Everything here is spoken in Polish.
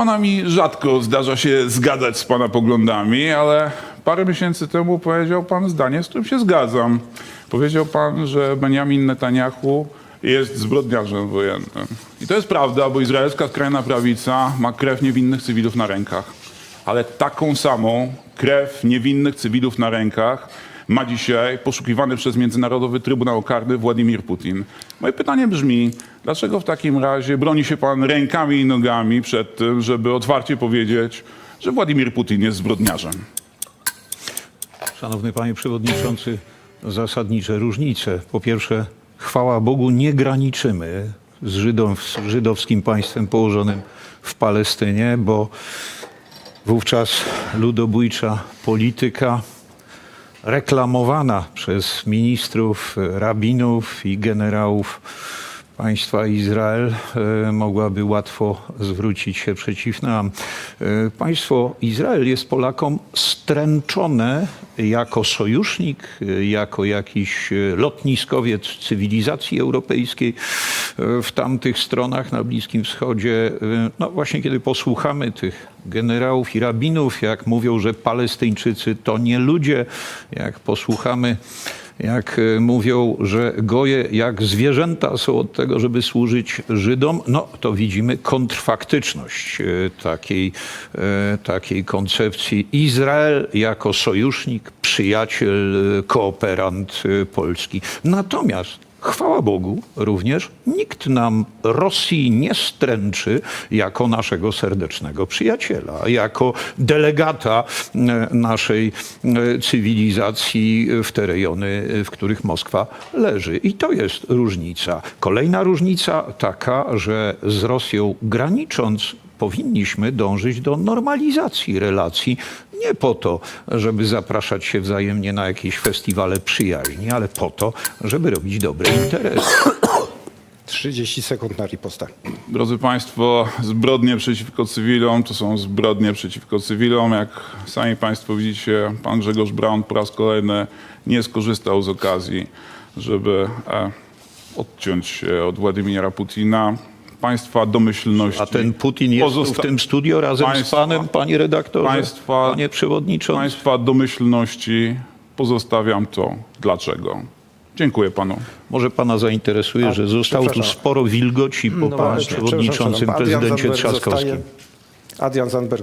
Pana mi rzadko zdarza się zgadzać z pana poglądami, ale parę miesięcy temu powiedział pan zdanie, z którym się zgadzam. Powiedział pan, że Benjamin Netanyahu jest zbrodniarzem wojennym. I to jest prawda, bo izraelska skrajna prawica ma krew niewinnych cywilów na rękach. Ale taką samą krew niewinnych cywilów na rękach ma dzisiaj poszukiwany przez Międzynarodowy Trybunał Karny Władimir Putin. Moje pytanie brzmi, dlaczego w takim razie broni się pan rękami i nogami przed tym, żeby otwarcie powiedzieć, że Władimir Putin jest zbrodniarzem? Szanowny panie przewodniczący, zasadnicze różnice. Po pierwsze, chwała Bogu, nie graniczymy z, z żydowskim państwem położonym w Palestynie, bo wówczas ludobójcza polityka reklamowana przez ministrów, rabinów i generałów państwa Izrael e, mogłaby łatwo zwrócić się przeciw nam. E, Państwo Izrael jest Polakom stręczone jako sojusznik, e, jako jakiś lotniskowiec cywilizacji europejskiej w tamtych stronach na Bliskim Wschodzie. No właśnie kiedy posłuchamy tych generałów i rabinów, jak mówią, że Palestyńczycy to nie ludzie, jak posłuchamy jak e, mówią, że goje jak zwierzęta są od tego, żeby służyć Żydom, no to widzimy kontrfaktyczność e, takiej, e, takiej koncepcji. Izrael jako sojusznik, przyjaciel, kooperant Polski. Natomiast Chwała Bogu, również nikt nam Rosji nie stręczy jako naszego serdecznego przyjaciela, jako delegata e, naszej e, cywilizacji w te rejony, w których Moskwa leży. I to jest różnica. Kolejna różnica taka, że z Rosją granicząc, powinniśmy dążyć do normalizacji relacji. Nie po to, żeby zapraszać się wzajemnie na jakieś festiwale przyjaźni, ale po to, żeby robić dobre interesy. 30 sekund na ripostę. Drodzy Państwo, zbrodnie przeciwko cywilom to są zbrodnie przeciwko cywilom. Jak sami Państwo widzicie, pan Grzegorz Braun po raz kolejny nie skorzystał z okazji, żeby e, odciąć się od Władimira Putina. Państwa domyślności. A ten Putin jest tu w pozosta- tym studio razem z Państwa- panem, panie redaktorze, Państwa- panie przewodniczący. Państwa domyślności pozostawiam to dlaczego. Dziękuję panu. Może pana zainteresuje, A, że zostało tu przepraszam. sporo wilgoci po No panie właśnie, przewodniczącym przepraszam, Adrian prezydencie Zandberg Trzaskowskim. zostaje. Adrian Zandberg